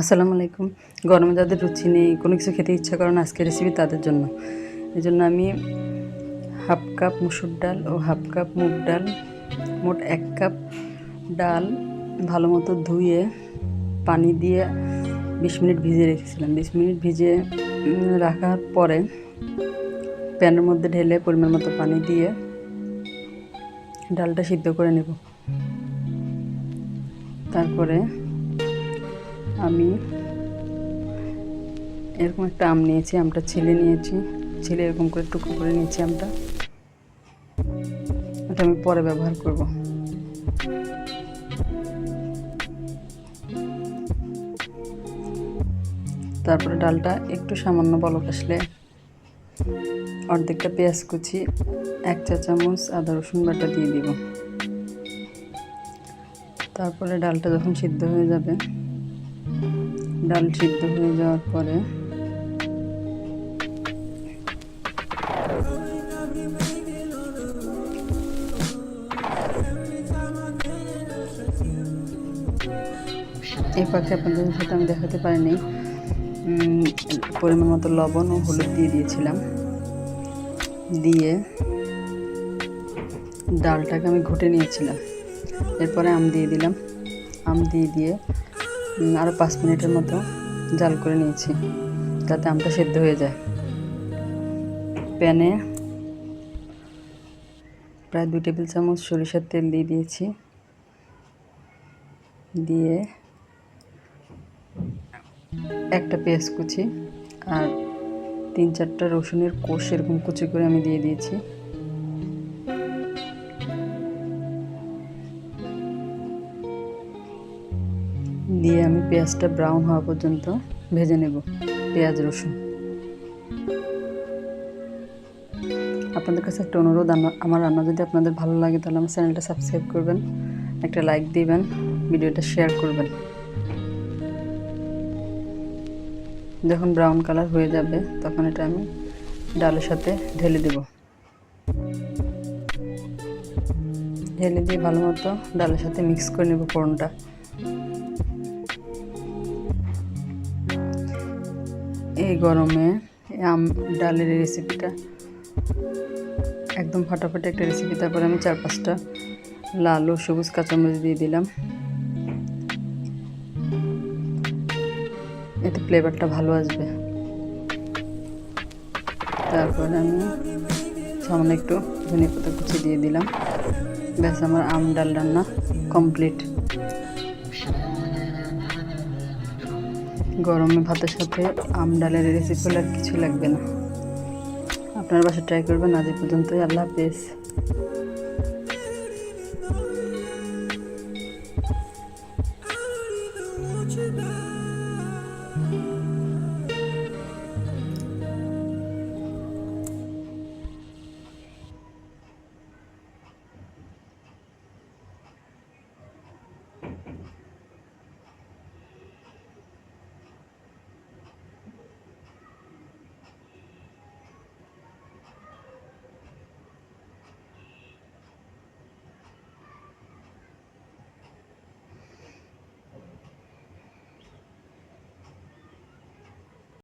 আসসালামু আলাইকুম। গরমে যাদের রুচি নেই, কোনো কিছু খেতে ইচ্ছা করে না, আজকের রেসিপি তাদের জন্য। এই জন্য আমি হাফ কাপ মুসুর ডাল ও হাফ কাপ মুগ ডাল, মোট এক কাপ ডাল ভালো মতো ধুয়ে, পানি দিয়ে বিশ মিনিট ভিজিয়ে রেখেছিলাম। বিশ মিনিট ভিজিয়ে রাখার পরে প্যানের মধ্যে ঢেলে পরিমাণ মতো পানি দিয়ে ডালটা সিদ্ধ করে নেব। তারপরে আমি এরকম একটা আম নিয়েছি, আমটা ছিলে নিয়েছি। ছিলে এরকম করে টুকরো করে নিয়েছি আমটা। এটা আমি পরে ব্যবহার করব। তারপরে ডালটা একটু সামান্য বলক আসলে অর্ধেকটা পেঁয়াজ কুচি, এক চা চামচ আদা, রসুন বাটা দিয়ে দিব। তারপরে ডালটা যখন সিদ্ধ হয়ে যাবে ডাল সিদ্ধ হয়ে যাওয়ার পরে এই পাখি আপনাদের সাথে আমি দেখাতে পারিনি। পরিমাণ মতো লবণ ও হলুদ দিয়ে দিয়েছিলাম। দিয়ে ডালটাকে আমি ঘুটে নিয়েছিলাম। এরপরে আম দিয়ে দিলাম। আম দিয়ে দিয়ে আরও পাঁচ মিনিটের মতো জাল করে নিয়েছি, যাতে আমটা সেদ্ধ হয়ে যায়। প্যানে প্রায় দু টেবিল চামচ সরিষার তেল দিয়ে দিয়েছি। দিয়ে একটা পেঁয়াজ কুচি আর তিন চারটা রসুনের কোষ এরকম কুচি করে আমি দিয়ে দিয়েছি। দিয়ে আমি পেঁয়াজটা ব্রাউন হওয়া পর্যন্ত ভেজে নেব, পেঁয়াজ, রসুন। আপনাদের কাছে একটা অনুরোধ, আমার- রান্না যদি আপনাদের ভালো লাগে, তাহলে আমার চ্যানেলটা সাবস্ক্রাইব করবেন, একটা লাইক দিবেন, ভিডিওটা শেয়ার করবেন। যখন ব্রাউন কালার হয়ে যাবে, তখন এটা আমি ডালের সাথে ঢেলে দেব। ঢেলে দিয়ে ভালো মতো ডালের সাথে মিক্স করে নেব ফোড়নটা। এই গরমে আম ডালের রেসিপিটা একদম ফাটাফাটি একটা রেসিপি তারপরে আমি চার পাঁচটা লাল ও সবুজ কাঁচামরিচ দিয়ে দিলাম। এতে ফ্লেভারটা ভালো আসবে। তারপরে আমি সামান্য একটু ধনে পাতা কুচি দিয়ে দিলাম। ব্যাস, আমার আম ডাল রান্না কমপ্লিট গরমে ভাতের সাথে আম ডালের রেসিপি আর কিছু লাগবে না। আপনার বাসা ট্রাই করবেন, আজ পর্যন্তই। আল্লাহ হাফেজ। You.